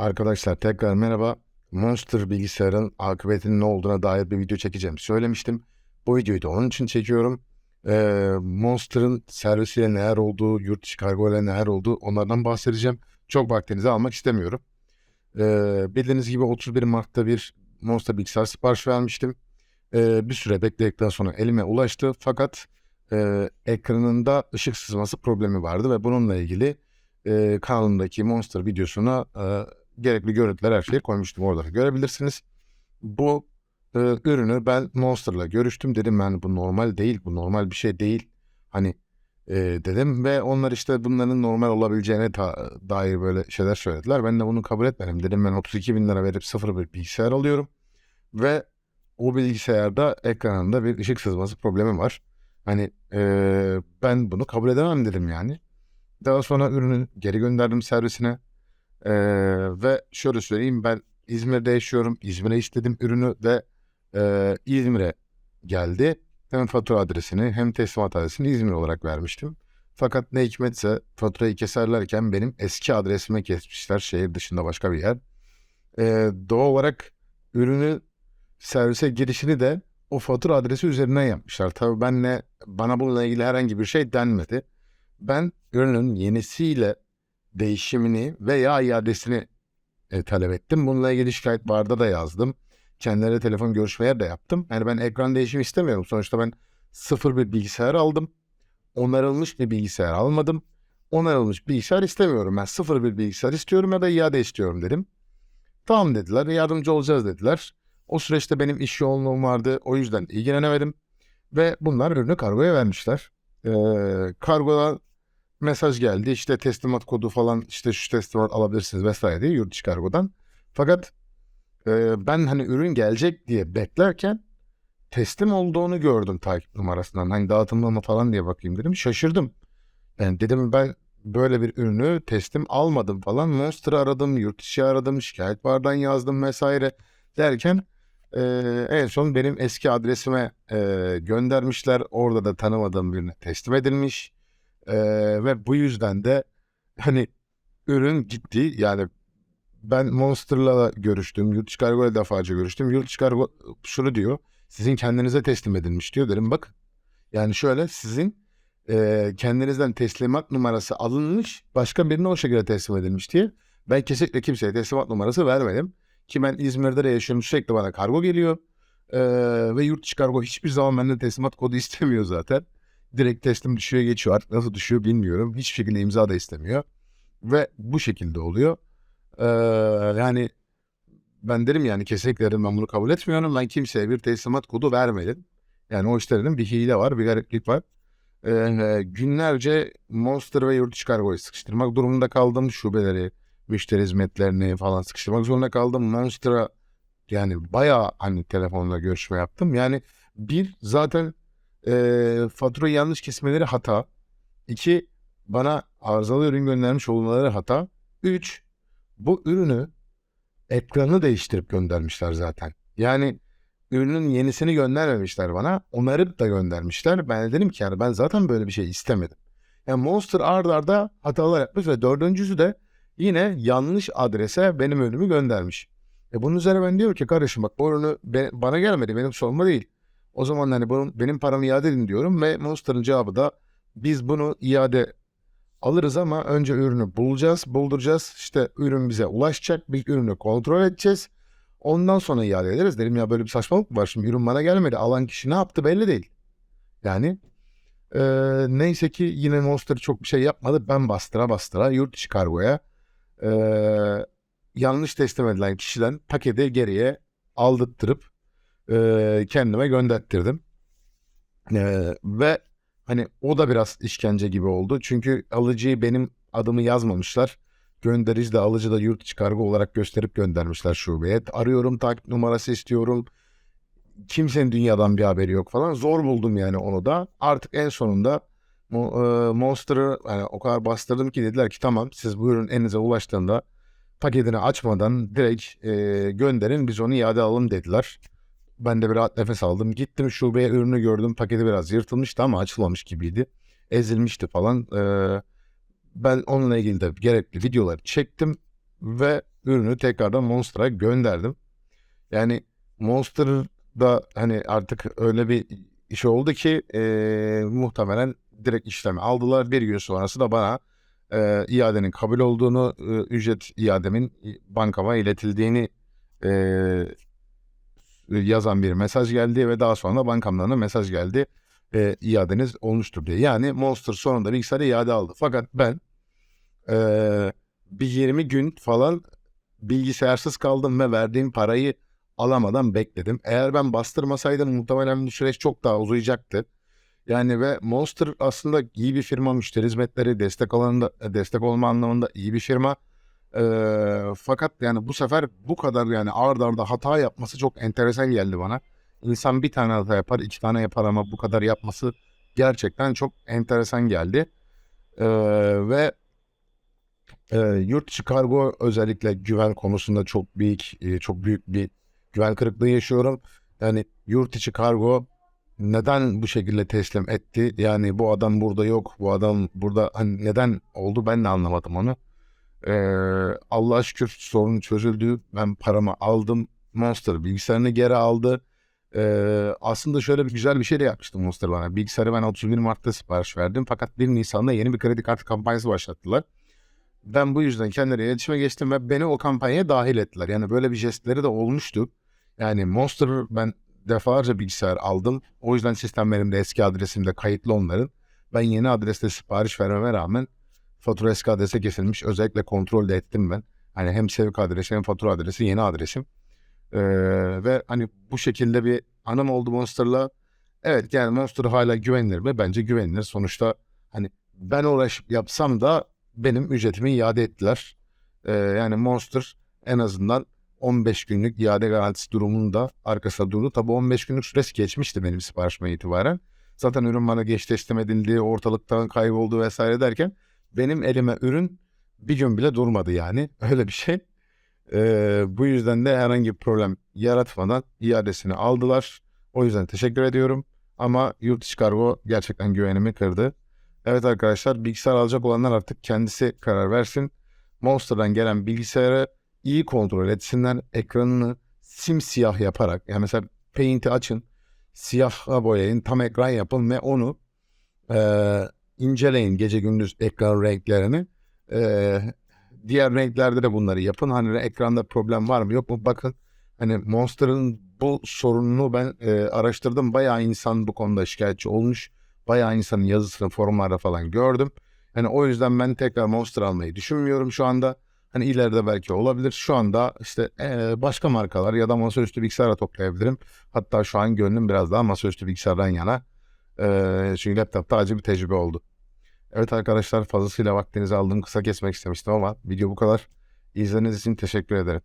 Arkadaşlar tekrar merhaba. Monster bilgisayarın akıbetinin ne olduğuna dair bir video çekeceğim. Söylemiştim. Bu videoyu da onun için çekiyorum. Ee, Monster'ın servisiyle neler olduğu, yurt dışı kargo ile neler olduğu onlardan bahsedeceğim. Çok vaktinizi almak istemiyorum. Ee, bildiğiniz gibi 31 Mart'ta bir Monster bilgisayar sipariş vermiştim. Ee, bir süre bekledikten sonra elime ulaştı. Fakat e, ekranında ışık sızması problemi vardı ve bununla ilgili e, kanalımdaki Monster videosuna e, gerekli görüntüler her şeyi koymuştum orada görebilirsiniz. Bu e, ürünü ben Monster'la görüştüm dedim yani bu normal değil bu normal bir şey değil hani e, dedim ve onlar işte bunların normal olabileceğine ta- dair böyle şeyler söylediler. Ben de bunu kabul etmedim dedim ben 32 bin lira verip sıfır bir bilgisayar alıyorum ve o bilgisayarda ekranında bir ışık sızması problemi var. Hani e, ben bunu kabul edemem dedim yani. Daha sonra ürünü geri gönderdim servisine. Ee, ve şöyle söyleyeyim ben İzmir'de yaşıyorum. İzmir'e istedim ürünü ve e, İzmir'e geldi. Hem fatura adresini hem teslimat adresini İzmir olarak vermiştim. Fakat ne hikmetse faturayı keserlerken benim eski adresime kesmişler. Şehir dışında başka bir yer. Ee, doğal olarak ürünü servise girişini de o fatura adresi üzerinden yapmışlar. Tabii benle bana bununla ilgili herhangi bir şey denmedi. Ben ürünün yenisiyle değişimini veya iadesini e, talep ettim. Bununla ilgili şikayet barda da yazdım. Kendilerine telefon görüşmeler de yaptım. Yani ben ekran değişimi istemiyorum. Sonuçta ben sıfır bir bilgisayar aldım. Onarılmış bir bilgisayar almadım. Onarılmış bilgisayar istemiyorum. Ben sıfır bir bilgisayar istiyorum ya da iade istiyorum dedim. Tamam dediler. Yardımcı olacağız dediler. O süreçte benim iş yoğunluğum vardı. O yüzden ilgilenemedim. Ve bunlar ürünü kargoya vermişler. Ee, kargodan mesaj geldi. İşte teslimat kodu falan işte şu teslimat alabilirsiniz vesaire diye yurt dışı kargodan. Fakat e, ben hani ürün gelecek diye beklerken teslim olduğunu gördüm takip numarasından. Hani dağıtımda mı falan diye bakayım dedim. Şaşırdım. Yani dedim ben böyle bir ürünü teslim almadım falan. Monster'ı aradım, yurt dışı aradım, şikayet bardan yazdım vesaire derken e, en son benim eski adresime e, göndermişler. Orada da tanımadığım birine teslim edilmiş. Ee, ve bu yüzden de hani ürün gitti. Yani ben Monster'la görüştüm. Yurt dışı kargoyla defalarca görüştüm. Yurt kargo şunu diyor. Sizin kendinize teslim edilmiş diyor. Dedim bakın. Yani şöyle sizin e, kendinizden teslimat numarası alınmış başka birine o şekilde teslim edilmiş diye. Ben kesinlikle kimseye teslimat numarası vermedim. Ki ben İzmir'de de yaşıyorum. Sürekli bana kargo geliyor. Ee, ve yurt dışı kargo hiçbir zaman benden teslimat kodu istemiyor zaten direkt teslim düşüyor geçiyor. Artık nasıl düşüyor bilmiyorum. Hiçbir şekilde imza da istemiyor. Ve bu şekilde oluyor. Ee, yani ben derim yani kesinlikle derim ben bunu kabul etmiyorum. Ben kimseye bir teslimat kodu vermedim. Yani o işlerinin bir hile var, bir gariplik var. Ee, günlerce Monster ve yurt dışı kargoyu sıkıştırmak durumunda kaldım. Şubeleri, müşteri hizmetlerini falan sıkıştırmak zorunda kaldım. Monster'a yani bayağı hani telefonla görüşme yaptım. Yani bir zaten e, faturayı yanlış kesmeleri hata. İki, bana arızalı ürün göndermiş olmaları hata. Üç, bu ürünü ekranı değiştirip göndermişler zaten. Yani ürünün yenisini göndermemişler bana. Onarıp da göndermişler. Ben de dedim ki yani ben zaten böyle bir şey istemedim. Yani Monster ard arda hatalar yapmış ve dördüncüsü de yine yanlış adrese benim ürünümü göndermiş. E bunun üzerine ben diyorum ki kardeşim bak bu ürünü bana gelmedi benim sorumlu değil. O zaman hani bunun, benim paramı iade edin diyorum ve Monster'ın cevabı da biz bunu iade alırız ama önce ürünü bulacağız, bulduracağız. İşte ürün bize ulaşacak, bir ürünü kontrol edeceğiz. Ondan sonra iade ederiz. Dedim ya böyle bir saçmalık var. Şimdi ürün bana gelmedi. Alan kişi ne yaptı belli değil. Yani e, neyse ki yine Monster çok bir şey yapmadı. Ben bastıra bastıra yurt dışı kargoya e, yanlış teslim edilen kişiden paketi geriye aldırttırıp e, kendime gönderttirdim. E, ve hani o da biraz işkence gibi oldu. Çünkü alıcıyı benim adımı yazmamışlar. Gönderici de alıcı da yurt içi kargo olarak gösterip göndermişler şubeye. Arıyorum takip numarası istiyorum. Kimsenin dünyadan bir haberi yok falan. Zor buldum yani onu da. Artık en sonunda Monster'ı yani o kadar bastırdım ki dediler ki tamam siz bu ürün elinize ulaştığında paketini açmadan direkt e, gönderin biz onu iade alalım dediler. Ben de bir rahat nefes aldım. Gittim şubeye ürünü gördüm. Paketi biraz yırtılmıştı ama açılmamış gibiydi. Ezilmişti falan. Ee, ben onunla ilgili de gerekli videoları çektim ve ürünü tekrardan Monster'a gönderdim. Yani Monster'da hani artık öyle bir iş oldu ki eee, muhtemelen direkt işlemi aldılar. Bir gün sonrası da bana eee, iadenin kabul olduğunu, eee, ücret iademin bankama iletildiğini eee, yazan bir mesaj geldi ve daha sonra bankamdan da mesaj geldi. Eee, iadeniz olmuştur diye. Yani Monster sonunda bilgisayarı iade aldı. Fakat ben eee, bir 20 gün falan bilgisayarsız kaldım ve verdiğim parayı alamadan bekledim. Eğer ben bastırmasaydım muhtemelen bu süreç çok daha uzayacaktı. Yani ve Monster aslında iyi bir firma, müşteri hizmetleri destek alanında destek olma anlamında iyi bir firma. Eee, fakat yani bu sefer bu kadar yani ard arda hata yapması çok enteresan geldi bana. İnsan bir tane hata yapar, iki tane yapar ama bu kadar yapması gerçekten çok enteresan geldi. Eee, ve eee, yurt dışı kargo özellikle güven konusunda çok büyük eee, çok büyük bir güven kırıklığı yaşıyorum. Yani yurt içi kargo neden bu şekilde teslim etti? Yani bu adam burada yok, bu adam burada hani neden oldu ben de anlamadım onu. Eee Allah'a şükür sorun çözüldü. Ben paramı aldım. Monster bilgisayarını geri aldı. Eee, aslında şöyle bir güzel bir şey de yapmıştı Monster bana. Bilgisayarı ben 31 Mart'ta sipariş verdim. Fakat 1 Nisan'da yeni bir kredi kartı kampanyası başlattılar. Ben bu yüzden kendileri iletişime geçtim ve beni o kampanyaya dahil ettiler. Yani böyle bir jestleri de olmuştu. Yani Monster ben defalarca bilgisayar aldım. O yüzden sistemlerimde eski adresimde kayıtlı onların. Ben yeni adreste sipariş vermeme rağmen fatura eski adrese kesilmiş. Özellikle kontrol de ettim ben. Hani hem sevk adresi hem fatura adresi yeni adresim. Eee, ve hani bu şekilde bir anım oldu Monster'la. Evet yani Monster hala güvenilir mi? Bence güvenilir. Sonuçta hani ben uğraşıp yapsam da benim ücretimi iade ettiler. Eee, yani Monster en azından 15 günlük iade garantisi durumunda arkasında durdu. Tabii 15 günlük süresi geçmişti benim siparişime itibaren. Zaten ürün bana geç teslim edildi, ortalıktan kayboldu vesaire derken benim elime ürün bir gün bile durmadı yani. Öyle bir şey. Eee, bu yüzden de herhangi bir problem yaratmadan iadesini aldılar. O yüzden teşekkür ediyorum. Ama yurt dışı kargo gerçekten güvenimi kırdı. Evet arkadaşlar bilgisayar alacak olanlar artık kendisi karar versin. Monster'dan gelen bilgisayarı iyi kontrol etsinler. Ekranını simsiyah yaparak yani mesela Paint'i açın. Siyaha boyayın. Tam ekran yapın ve onu eee, inceleyin gece gündüz ekran renklerini. Eee, diğer renklerde de bunları yapın. Hani ekranda problem var mı yok mu bakın. Hani Monster'ın bu sorununu ben eee, araştırdım. Bayağı insan bu konuda şikayetçi olmuş. Bayağı insanın yazısını forumlarda falan gördüm. Hani o yüzden ben tekrar Monster almayı düşünmüyorum şu anda. Hani ileride belki olabilir. Şu anda işte eee, başka markalar ya da masaüstü bilgisayara toplayabilirim. Hatta şu an gönlüm biraz daha masaüstü bilgisayardan yana. Eee, çünkü laptopta acı bir tecrübe oldu. Evet arkadaşlar fazlasıyla vaktinizi aldım. Kısa kesmek istemiştim ama video bu kadar. İzlediğiniz için teşekkür ederim.